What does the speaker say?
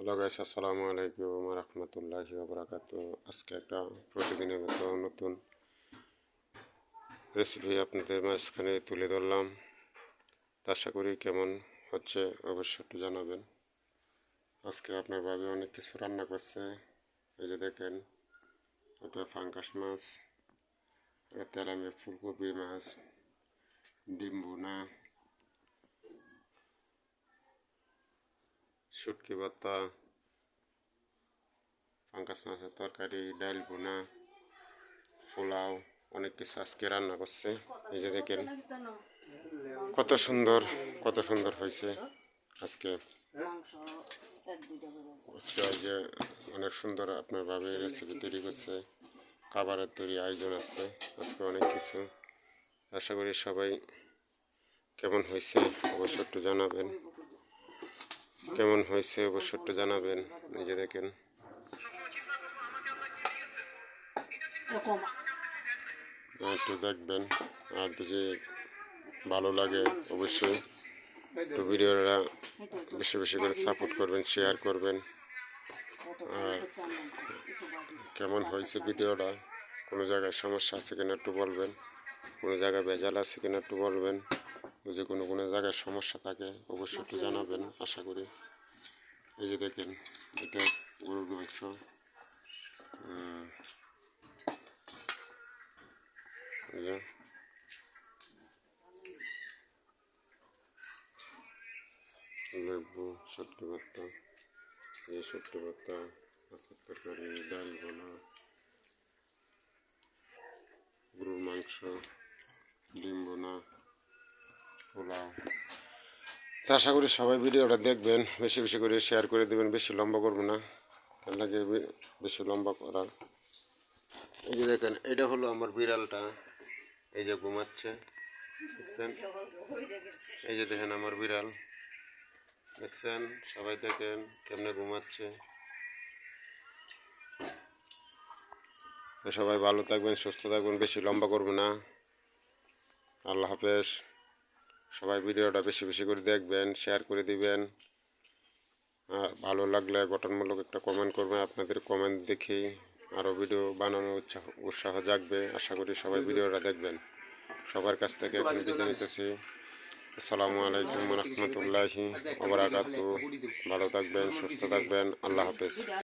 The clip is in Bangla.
হ্যালো গাইস, আসসালামু আলাইকুম রহমতুল্লাহি ওবরাকাত আজকে একটা প্রতিদিনের মতো নতুন রেসিপি আপনাদের মাঝখানে তুলে ধরলাম। আশা করি কেমন হচ্ছে অবশ্যই একটু জানাবেন। আজকে আপনার ভাবে অনেক কিছু রান্না করছে। এই যে দেখেন, ওটা ফাঙ্কাস মাছ তেলামে ফুলকপি মাছ ডিম বোনা শুটকি ভর্তা পাঙ্কাস মাছের তরকারি ডাল বোনা পোলাও, অনেক কিছু আজকে রান্না করছে। এই যে দেখেন কত সুন্দর কত সুন্দর হয়েছে আজকে। যে অনেক সুন্দর আপনার ভাবে রেসিপি তৈরি করছে, খাবারের তৈরি আয়োজন আছে, আজকে অনেক কিছু। আশা করি সবাই কেমন হয়েছে, অবশ্যই একটু জানাবেন। কেমন হয়েছে অবশ্যই একটু জানাবেন, নিজে দেখেন। এরকম একটু দেখবেন, আর যদি ভালো লাগে অবশ্যই একটু ভিডিওটা বেশি বেশি করে সাপোর্ট করবেন শেয়ার করবেন। আর কেমন হয়েছে ভিডিওটা, কোনো জায়গায় সমস্যা আছে কিনা একটু বলবেন, কোনো জায়গায় ভেজাল আছে কিনা একটু বলবেন। যদি কোনো কোনো জায়গায় সমস্যা থাকে, অবশ্যই একটু জানাবেন, আশা করি। এই যে দেখেন, এটা গরুর মাংস। লেবু সট্টি ভর্তা এই সট্টি ভর্তা মাছের তরকারি ডাল বোনা। গরুর মাংস, ডিম বোনা। পোলাও তা আশা করি সবাই ভিডিওটা দেখবেন, বেশি বেশি করে শেয়ার করে দেবেন, বেশি লম্বা করব না। তার লাগে বেশি লম্বা করা। এই যে দেখেন, এটা হলো আমার বিড়ালটা। এই যে ঘুমাচ্ছে, দেখছেন? এই যে দেখেন আমার বিড়াল। দেখছেন? সবাই দেখেন কেমনে ঘুমাচ্ছে। সবাই ভালো থাকবেন, সুস্থ থাকবেন, বেশি লম্বা করব না। আল্লাহ হাফেজ। সবাই ভিডিওটা বেশি বেশি করে দেখবেন শেয়ার করে দিবেন। আর ভালো লাগলে গঠনমূলক একটা কমেন্ট করবেন, আপনাদের কমেন্ট দেখি আরও ভিডিও বানানোর উৎসাহ উৎসাহ জাগবে। আশা করি সবাই ভিডিওটা দেখবেন। সবার কাছ থেকে এখন বিদায় নিতেছি আসসালামু আলাইকুম রহমতুল্লাহি ওবরাকাতু ভালো থাকবেন, সুস্থ থাকবেন। আল্লাহ হাফেজ।